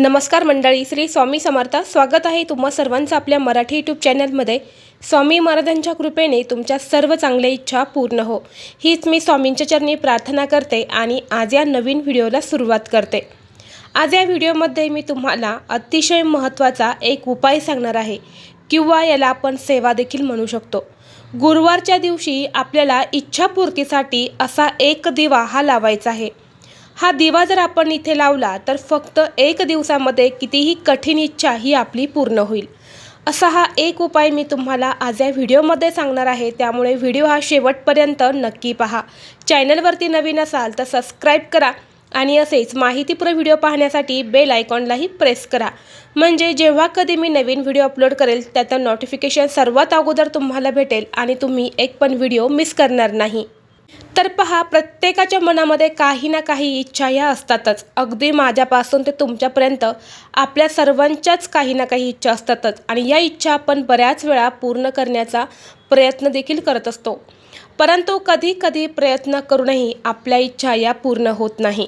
नमस्कार मंडळी श्री स्वामी समर्थ. स्वागत आहे तुम्हा सर्वांचं आपल्या मराठी यूट्यूब चॅनलमध्ये स्वामी महाराजांच्या कृपेने तुमच्या सर्व चांगल्या इच्छा पूर्ण हो. हीच मी स्वामींच्या चरणी प्रार्थना करते आणि आज या नवीन व्हिडिओला सुरुवात करते. आज या व्हिडिओमध्ये मी तुम्हाला अतिशय महत्त्वाचा एक उपाय सांगणार आहे किंवा याला आपण सेवा देखील म्हणू शकतो. गुरुवारच्या दिवशी आपल्याला इच्छापूर्तीसाठी असा एक दिवा हा लावायचा आहे. हा दिवा जर आपण इथे लावला तर फक्त एक दिवसामध्ये कितीही कठीण इच्छा ही आपली पूर्ण होईल. असा हा एक उपाय मी तुम्हाला आज या व्हिडिओमध्ये सांगणार आहे. त्यामुळे व्हिडिओ हा शेवटपर्यंत नक्की पहा. चॅनलवरती नवीन असाल तर सबस्क्राईब करा आणि असेच माहितीपूर्ण व्हिडिओ पाहण्यासाठी बेल आयकॉनलाही प्रेस करा. म्हणजे जेव्हा कधी मी नवीन व्हिडिओ अपलोड करेल त्याचं नोटिफिकेशन सर्वात अगोदर तुम्हाला भेटेल आणि तुम्ही एक पण व्हिडिओ मिस करणार नाही. तर पहा प्रत्येकाच्या मनामध्ये काही ना काही इच्छा ह्या असतातच. अगदी माझ्यापासून ते तुमच्यापर्यंत आपल्या सर्वांच्याच काही ना काही इच्छा असतातच. आणि या इच्छा आपण बऱ्याच वेळा पूर्ण करण्याचा प्रयत्न देखील करत असतो. परंतु कधी कधी प्रयत्न करूनही आपल्या इच्छा या पूर्ण होत नाही.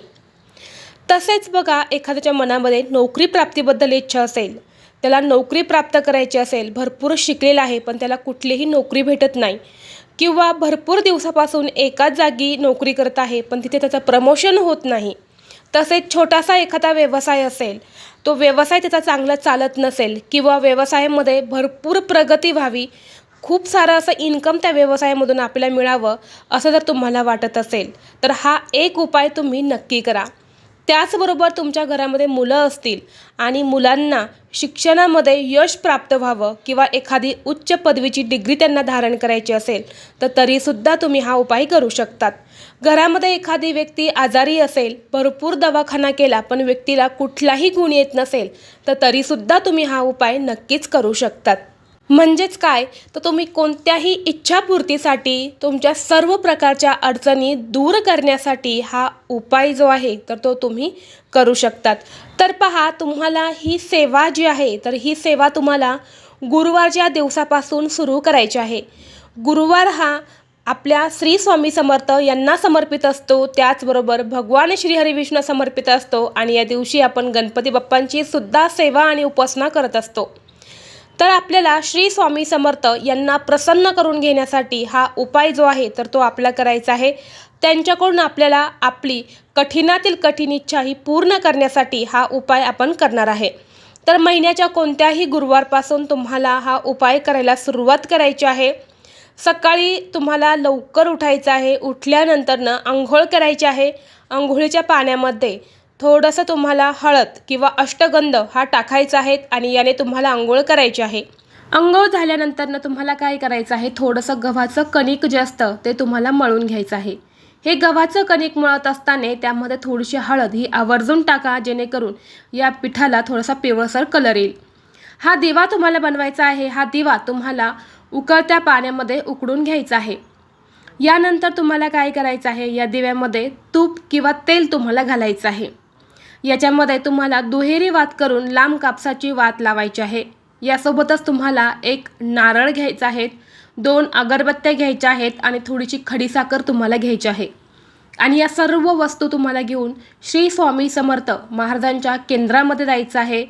तसेच बघा एखाद्याच्या मनामध्ये नोकरी प्राप्तीबद्दल इच्छा असेल त्याला नोकरी प्राप्त करायची असेल भरपूर शिकलेला आहे पण त्याला कुठलीही नोकरी भेटत नाही किंवा भरपूर दिवसापासून एकाच जागी नोकरी करत आहे पण तिथे त्याचं प्रमोशन होत नाही. तसेच छोटासा एखादा व्यवसाय असेल तो व्यवसाय त्याचा चांगला चालत नसेल किंवा व्यवसायामध्ये भरपूर प्रगती व्हावी खूप सारं असं इन्कम त्या व्यवसायामधून आपल्याला मिळावं असं जर तुम्हाला वाटत असेल तर हा एक उपाय तुम्ही नक्की करा. त्याचबरोबर तुमच्या घरामध्ये मुलं असतील आणि मुलांना शिक्षणामध्ये यश प्राप्त व्हावं किंवा एखादी उच्च पदवीची डिग्री त्यांना धारण करायची असेल तर तरीसुद्धा तुम्ही हा उपाय करू शकतात. घरामध्ये एखादी व्यक्ती आजारी असेल भरपूर दवाखाना केला पण व्यक्तीला कुठलाही गुण येत नसेल तर तरीसुद्धा तुम्ही हा उपाय नक्कीच करू शकतात. म्हणजेच काय? तर तुम्ही कोणत्याही इच्छापूर्तीसाठी तुमच्या सर्व प्रकारच्या अडचणी दूर करण्यासाठी हा उपाय जो आहे तर तो तुम्ही करू शकतात. तर पहा तुम्हाला ही सेवा जी आहे तर ही सेवा तुम्हाला गुरुवारच्या दिवसापासून सुरू करायची आहे. गुरुवार हा आपल्या श्री स्वामी समर्थ यांना समर्पित असतो. त्याचबरोबर भगवान श्री हरिविष्णू समर्पित असतो. आणि या दिवशी आपण गणपती बाप्पांची सुद्धा सेवा आणि उपासना करत असतो. तर आपल्याला श्री स्वामी समर्थ यांना प्रसन्न करून घेण्यासाठी हा उपाय जो आहे तर तो आपला करायचा आहे. त्यांच्याकडून आपल्याला आपली कठीणातील कठीण इच्छा ही पूर्ण करण्यासाठी हा उपाय आपण करणार आहे. तर महिन्याच्या कोणत्याही गुरुवारपासून तुम्हाला हा उपाय करायला सुरुवात करायची आहे. सकाळी तुम्हाला लवकर उठायचं आहे उठल्यानंतरनं आंघोळ करायची आहे. आंघोळीच्या पाण्यामध्ये थोडंसं तुम्हाला हळद किंवा अष्टगंध हा टाकायचा आहे आणि याने तुम्हाला आंघोळ करायची आहे. आंघोळ झाल्यानंतरनं तुम्हाला काय करायचं आहे? थोडंसं गव्हाचं कणिक जे असतं ते तुम्हाला मळून घ्यायचं आहे. हे गव्हाचं कणिक मळत असताना त्यामध्ये थोडीशी हळद ही आवर्जून टाका जेणेकरून या पिठाला थोडासा पिवळसर कलर येईल. हा दिवा तुम्हाला बनवायचा आहे. हा दिवा तुम्हाला उकळत्या पाण्यामध्ये उकडून घ्यायचा आहे. यानंतर तुम्हाला काय करायचं आहे? या दिव्यामध्ये तूप किंवा तेल तुम्हाला घालायचं आहे. याच्यामध्ये तुम्हाला दुहेरी वात करून लांब कापसाची वात लावायची आहे. यासोबतच तुम्हाला एक नारळ घ्यायचा आहे दोन अगरबत्त्या घ्यायच्या आहेत आणि थोडीशी खडीसाखर तुम्हाला घ्यायची आहे. आणि या सर्व वस्तू तुम्हाला घेऊन श्री स्वामी समर्थ महाराजांच्या केंद्रामध्ये जायचं आहे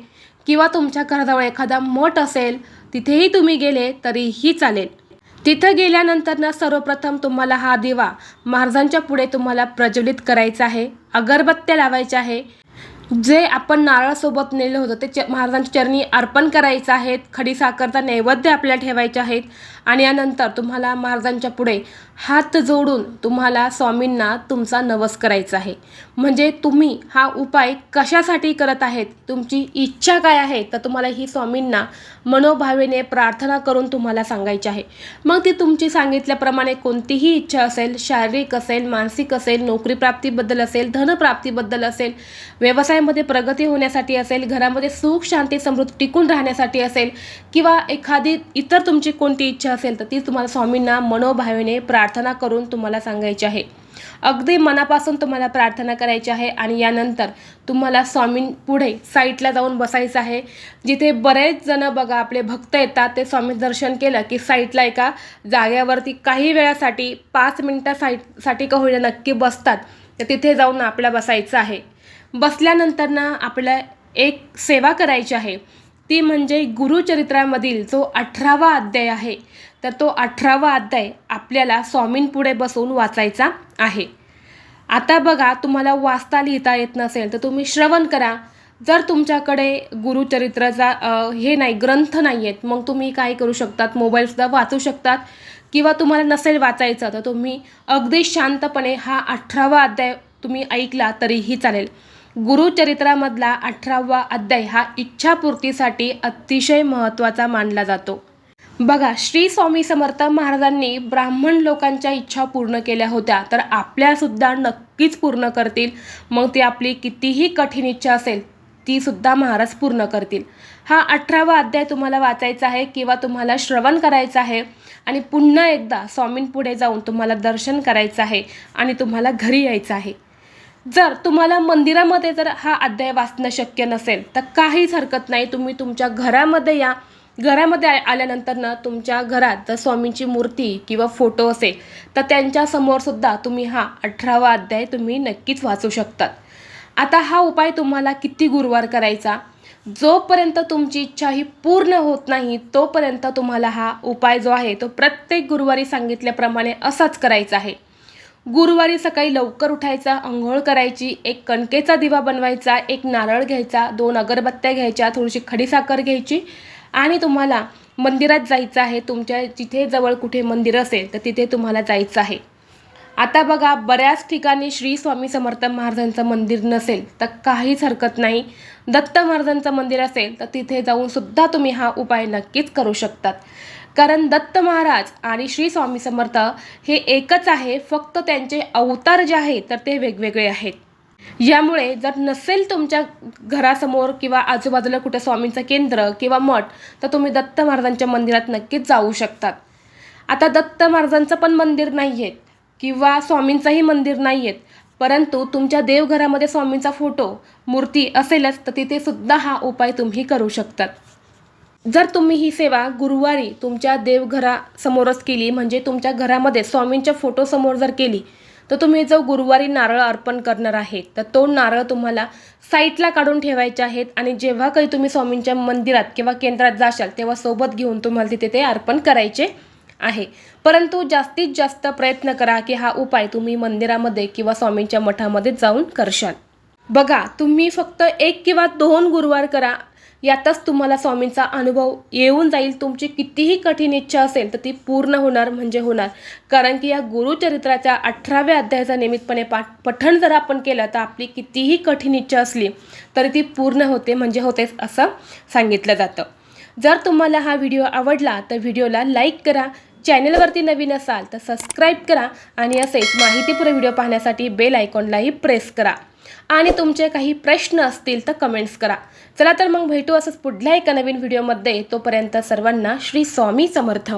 किंवा तुमच्या घराजवळ एखादा मठ असेल तिथेही तुम्ही गेले तरीही चालेल. तिथं गेल्यानंतर ना सर्वप्रथम तुम्हाला हा दिवा महाराजांच्या पुढे तुम्हाला प्रज्वलित करायचा आहे अगरबत्त्या लावायच्या आहे जे आपण नारळासोबत नेलं होतं ते च महाराजांच्या चरणी अर्पण करायचं आहेत खडी साखरचा नैवेद्य आपल्याला ठेवायचे आहेत. आणि यानंतर तुम्हाला महाराजांच्या पुढे हात जोडून तुम्हाला स्वामींना तुमचा नवस करायचा आहे. म्हणजे तुम्ही हा उपाय कशासाठी करत आहेत तुमची इच्छा काय आहे तर तुम्हाला ही स्वामींना मनोभावेने प्रार्थना करून तुम्हाला सांगायची आहे. मग ती तुमची सांगितल्याप्रमाणे कोणतीही इच्छा असेल शारीरिक असेल मानसिक असेल नोकरी प्राप्तीबद्दल असेल धनप्राप्तीबद्दल असेल व्यवसायामध्ये प्रगती होण्यासाठी असेल घरामध्ये सुख शांती समृद्धी टिकून राहण्यासाठी असेल किंवा एखादी इतर तुमची कोणती इच्छा असेल तर ती तुम्हाला स्वामींना मनोभावेने प्रार्थना करून तुम्हाला सांगायची आहे. अगदी मनापासून तुम्हाला प्रार्थना करायची आहे आणि यानंतर तुम्हाला स्वामींपुढे साईटला जाऊन बसायचं आहे. जिथे बरेच जण बघा आपले भक्त येतात ते स्वामी दर्शन केलं की साईटला एका जाग्यावरती काही वेळासाठी पाच मिनटं साईटसाठी का होईना नक्की बसतात. तर तिथे जाऊन आपल्या बसायचं आहे. बसल्यानंतर ना आपल्या एक सेवा करायची आहे. ती म्हणजे गुरुचरित्रामधील जो अठरावा अध्याय आहे तर तो अठरावा अध्याय आपल्याला स्वामींपुढे बसून वाचायचा आहे. आता बघा तुम्हाला वाचता लिहिता येत नसेल तर तुम्ही श्रवण करा. जर तुमच्याकडे गुरुचरित्राचा हे नाही ग्रंथ नाही आहेत मग तुम्ही काय करू शकतात? मोबाईलसुद्धा वाचू शकतात. किंवा तुम्हाला नसेल वाचायचं तर तुम्ही अगदी शांतपणे हा अठरावा अध्याय तुम्ही ऐकला तरीही चालेल. गुरुचरित्रामधला अठरावा अध्याय हा इच्छापूर्तीसाठी अतिशय महत्त्वाचा मानला जातो. बघा श्री स्वामी समर्थ महाराजांनी ब्राह्मण लोकांच्या इच्छा पूर्ण केल्या होत्या तर आपल्यासुद्धा नक्कीच पूर्ण करतील. मग ती आपली कितीही कठीण इच्छा असेल ती सुद्धा महाराज पूर्ण करतील. हा अठरावा अध्याय तुम्हाला वाचायचा आहे किंवा तुम्हाला श्रवण करायचं आहे आणि पुन्हा एकदा स्वामींपुढे जाऊन तुम्हाला दर्शन करायचं आहे आणि तुम्हाला घरी यायचं आहे. जर तुम्हाला मंदिरामध्ये जर हा अध्याय वाचणं शक्य नसेल तर काहीच हरकत नाही. तुम्ही तुमच्या घरामध्ये या. घरामध्ये आ- आल्यानंतर ना तुमच्या घरात जर स्वामींची मूर्ती किंवा फोटो असेल तर त्यांच्यासमोरसुद्धा तुम्ही हा अठरावा अध्याय तुम्ही नक्कीच वाचू शकतात. आता हा उपाय तुम्हाला किती गुरुवार करायचा? जोपर्यंत तुमची इच्छा ही पूर्ण होत नाही तोपर्यंत तुम्हाला हा उपाय जो आहे तो प्रत्येक गुरुवारी सांगितल्याप्रमाणे असाच करायचा आहे. गुरुवारी सकाळी लवकर उठायचा आंघोळ करायची एक कणकेचा दिवा बनवायचा एक नारळ घ्यायचा दोन अगरबत्त्या घ्यायच्या थोडीशी खडीसाखर घ्यायची आणि तुम्हाला मंदिरात जायचं आहे. तुमच्या जिथे जवळ कुठे मंदिर असेल तर तिथे तुम्हाला जायचं आहे. आता बघा बऱ्याच ठिकाणी श्री स्वामी समर्थ महाराजांचं मंदिर नसेल तर काहीच हरकत नाही. दत्त महाराजांचं मंदिर असेल तर तिथे जाऊन सुद्धा तुम्ही हा उपाय नक्कीच करू शकतात. कारण दत्त महाराज आणि श्री स्वामी समर्थ हे एकच आहे फक्त त्यांचे अवतार जे आहेत तर ते वेगवेगळे आहेत. यामुळे जर नसेल तुमच्या घरासमोर किंवा आजूबाजूला कुठे स्वामींचं केंद्र किंवा मठ तर तुम्ही दत्त महाराजांच्या मंदिरात नक्कीच जाऊ शकतात. आता दत्त महाराजांचं पण मंदिर नाही आहे किंवा स्वामींचंही मंदिर नाही आहेत परंतु तुमच्या देवघरामध्ये स्वामींचा फोटो मूर्ती असेलच तर तिथे सुद्धा हा उपाय तुम्ही करू शकतात. जर तुम्ही ही सेवा गुरुवारी तुमच्या देवघरासमोरच केली म्हणजे तुमच्या घरामध्ये स्वामींच्या फोटोसमोर जर केली तर तुम्ही जो गुरुवारी नारळ अर्पण करणार आहे तर तो नारळ तुम्हाला साईटला काढून ठेवायचे आहेत आणि जेव्हा काही तुम्ही स्वामींच्या मंदिरात किंवा केंद्रात जाशाल तेव्हा सोबत घेऊन तुम्हाला तिथे ते अर्पण करायचे आहे. परंतु जास्तीत जास्त प्रयत्न करा की हा उपाय तुम्ही मंदिरामध्ये किंवा स्वामींच्या मठामध्ये जाऊन करशाल. बघा तुम्ही फक्त एक किंवा दोन गुरुवार करा. यातच तुम्हाला स्वामींचा अनुभव येऊन जाईल. तुमची कितीही कठीण इच्छा असेल तर ती पूर्ण होणार म्हणजे होणार. कारण की या गुरुचरित्राच्या अठराव्या अध्यायाचा नियमितपणे पाठ पठण जर आपण केलं तर आपली कितीही कठीण इच्छा असली तरी ती पूर्ण होते म्हणजे होतेच असं सांगितलं जातं. जर तुम्हाला हा व्हिडिओ आवडला तर व्हिडिओला लाईक करा. चॅनलवरती नवीन असाल तर सबस्क्राईब करा आणि असेच माहितीपूर्ण व्हिडिओ पाहण्यासाठी बेल आयकॉनलाही प्रेस करा. आणि तुमचे काही प्रश्न असतील तर कमेंट्स करा. चला तर मग भेटू असंच पुढल्या एका नवीन व्हिडिओमध्ये तोपर्यंत सर्वांना श्री स्वामी समर्थ.